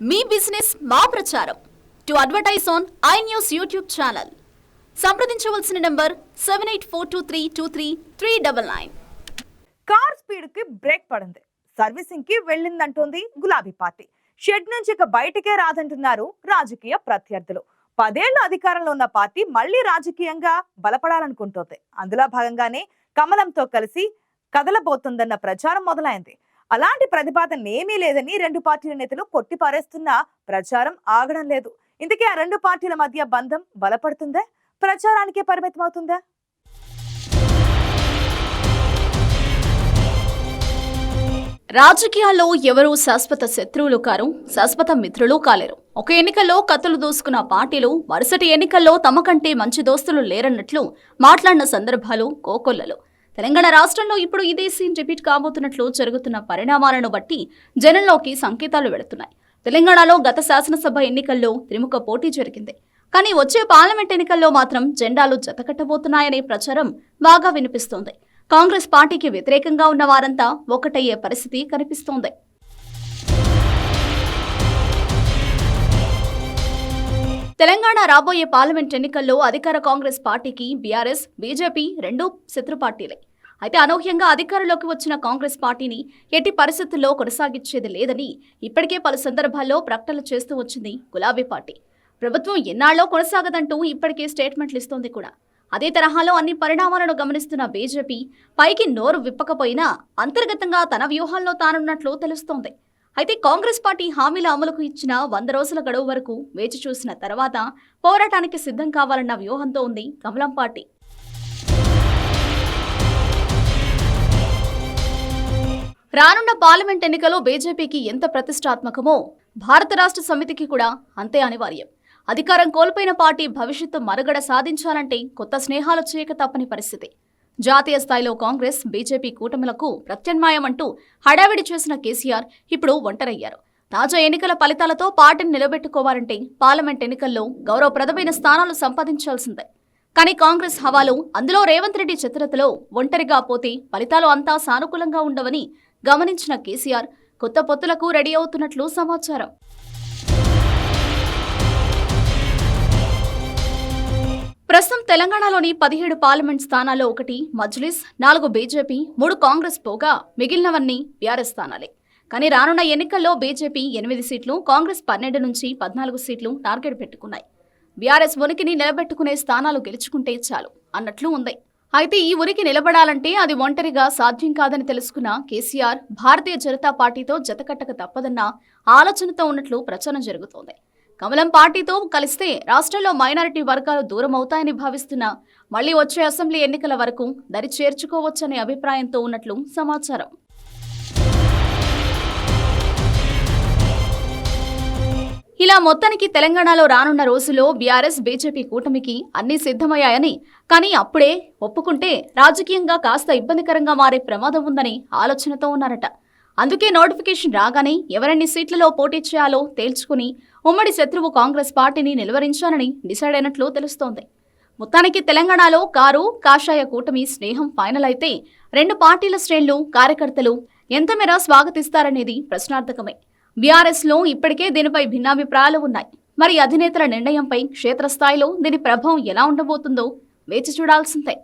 మీ business మా ప్రచారం. To advertise on I news YouTube channel. సంప్రదించవలసిన number seven eight four two three two three three double nine. Car స్పీడ్కి break పడింది. సర్వీసింగ్కి వెళ్ళిందంటోంది గులాబీ party. Shed నుంచి ఇక బయటకే రాదంటున్నారు రాజకీయ ప్రత్యర్థులు. పదేళ్ళు అధికారంలో ఉన్న పార్టీ మళ్ళీ రాజకీయంగా బలపడాలనుకుంటోంది. అందులో భాగంగానే కమలంతో కలిసి కదలబోతుందన్న ప్రచారం మొదలైంది. అలాంటి ప్రతిపాదన ఏమీ లేదని రెండు పార్టీల నేతలు కొట్టిపారేస్తున్న ప్రచారం ఆగడం లేదు. ఇందుకే ఆ రెండు పార్టీల మధ్య బంధం బలపడుతుందా? ప్రచారానికే పరిమితమవుతుందా? రాజకీయాల్లో ఎవరూ శాశ్వత శత్రువులు కారు శాశ్వత మిత్రులు కాలేరు. ఒక ఎన్నికల్లో కత్తులు దూసుకున్న పార్టీలు మరుసటి ఎన్నికల్లో తమ కంటే మంచి దోస్తులు లేరన్నట్లు మాట్లాడిన సందర్భాలు కోకొల్లలు. తెలంగాణ రాష్ట్రంలో ఇప్పుడు ఇదే సీన్ రిపీట్ కాబోతున్నట్లు జరుగుతున్న పరిణామాలను బట్టి జనంలోకి సంకేతాలు వెళుతున్నాయి. తెలంగాణలో గత శాసనసభ ఎన్నికల్లో త్రిముఖ పోటీ జరిగింది. కానీ వచ్చే పార్లమెంట్ ఎన్నికల్లో మాత్రం జెండాలు జతకట్టబోతున్నాయనే ప్రచారం బాగా వినిపిస్తోంది. కాంగ్రెస్ పార్టీకి వ్యతిరేకంగా ఉన్న వారంతా ఒకటయ్యే పరిస్థితి కనిపిస్తోంది. తెలంగాణ రాబోయే పార్లమెంట్ ఎన్నికల్లో అధికార కాంగ్రెస్ పార్టీకి బీఆర్ఎస్ బీజేపీ రెండు శత్రు పార్టీలే అయితే అనూహ్యంగా అధికారంలోకి వచ్చిన కాంగ్రెస్ పార్టీని ఎట్టి పరిస్థితుల్లో కొనసాగించేది లేదని ఇప్పటికే పలు సందర్భాల్లో ప్రకటనలు చేస్తూ వచ్చింది గులాబీ పార్టీ. ప్రభుత్వం ఎన్నాళ్ళో కొనసాగదంటూ ఇప్పటికే స్టేట్మెంట్లు ఇస్తోంది కూడా. అదే తరహాలో అన్ని పరిణామాలను గమనిస్తున్న బీజేపీ పైకి నోరు విప్పకపోయినా అంతర్గతంగా తన వ్యూహాల్లో తానున్నట్లు తెలుస్తోంది. అయితే కాంగ్రెస్ పార్టీ హామీల అమలుకు ఇచ్చిన వంద రోజుల గడువు వరకు వేచి చూసిన తర్వాత పోరాటానికి సిద్ధం కావాలన్న వ్యూహంతో ఉంది కమలం పార్టీ. రానున్న పార్లమెంట్ ఎన్నికలో బీజేపీకి ఎంత ప్రతిష్టాత్మకమో భారత రాష్ట్ర సమితికి కూడా అంతే అనివార్యం. అధికారం కోల్పోయిన పార్టీ భవిష్యత్తు మనుగడ సాధించాలంటే కొత్త స్నేహాలు చేయక తప్పని పరిస్థితి. జాతీయ స్థాయిలో కాంగ్రెస్ బీజేపీ కూటమిలకు ప్రత్యామ్నాయమంటూ హడావిడి చేసిన కేసీఆర్ ఇప్పుడు ఒంటరయ్యారు. తాజా ఎన్నికల ఫలితాలతో పార్టీని నిలబెట్టుకోవాలంటే పార్లమెంట్ ఎన్నికల్లో గౌరవప్రదమైన స్థానాలు సంపాదించాల్సిందే. కానీ కాంగ్రెస్ హవాలు అందులో రేవంత్ రెడ్డి చిత్రతలో ఒంటరిగా పోతే ఫలితాలు అంతా సానుకూలంగా ఉండవని గమనించిన కేసీఆర్ కొత్త పొత్తులకు రెడీ అవుతున్నట్లు సమాచారం. ప్రస్తుతం తెలంగాణలోని పదిహేడు పార్లమెంట్ స్థానాల్లో ఒకటి మజ్లిస్ నాలుగు బీజేపీ మూడు కాంగ్రెస్ పోగా మిగిలినవన్నీ బీఆర్ఎస్ స్థానాలే. కానీ రానున్న ఎన్నికల్లో బీజేపీ ఎనిమిది సీట్లు కాంగ్రెస్ పన్నెండు నుంచి పద్నాలుగు సీట్లు టార్గెట్ పెట్టుకున్నాయి. బీఆర్ఎస్ ఉనికిని నిలబెట్టుకునే స్థానాలు గెలుచుకుంటే చాలు అన్నట్లు ఉంది. అయితే ఈ ఉనికి నిలబడాలంటే అది ఒంటరిగా సాధ్యం కాదని తెలుసుకున్న కేసీఆర్ భారతీయ జనతా పార్టీతో జతకట్టక తప్పదన్న ఆలోచనతో ఉన్నట్లు ప్రచారం జరుగుతోంది. కమలం పార్టీతో కలిస్తే రాష్ట్రంలో మైనారిటీ వర్గాలు దూరం అవుతాయని భావిస్తున్న మళ్ళీ వచ్చే అసెంబ్లీ ఎన్నికల వరకు దరి చేర్చుకోవచ్చనే అభిప్రాయంతో ఉన్నట్లు సమాచారం. ఇలా మొత్తానికి తెలంగాణలో రానున్న రోజుల్లో బీఆర్ఎస్ బీజేపీ కూటమికి అన్నీ సిద్ధమయ్యాయని కానీ అప్పుడే ఒప్పుకుంటే రాజకీయంగా కాస్త ఇబ్బందికరంగా మారే ప్రమాదం ఉందని ఆలోచనతో ఉన్నారట. అందుకే నోటిఫికేషన్ రాగానే ఎవరెన్ని సీట్లలో పోటీ చేయాలో తేల్చుకుని ఉమ్మడి శత్రువు కాంగ్రెస్ పార్టీని నిలువరించాలని డిసైడ్ అయినట్లు తెలుస్తోంది. మొత్తానికి తెలంగాణలో కారు కాషాయ కూటమి స్నేహం ఫైనల్ అయితే రెండు పార్టీల శ్రేణులు కార్యకర్తలు ఎంత మేర స్వాగతిస్తారనేది ప్రశ్నార్థకమే. బీఆర్ఎస్లో ఇప్పటికే దీనిపై భిన్నాభిప్రాయాలు ఉన్నాయి. మరి అధినేతల నిర్ణయంపై క్షేత్రస్థాయిలో దీని ప్రభావం ఎలా ఉండబోతుందో వేచి చూడాల్సిందే.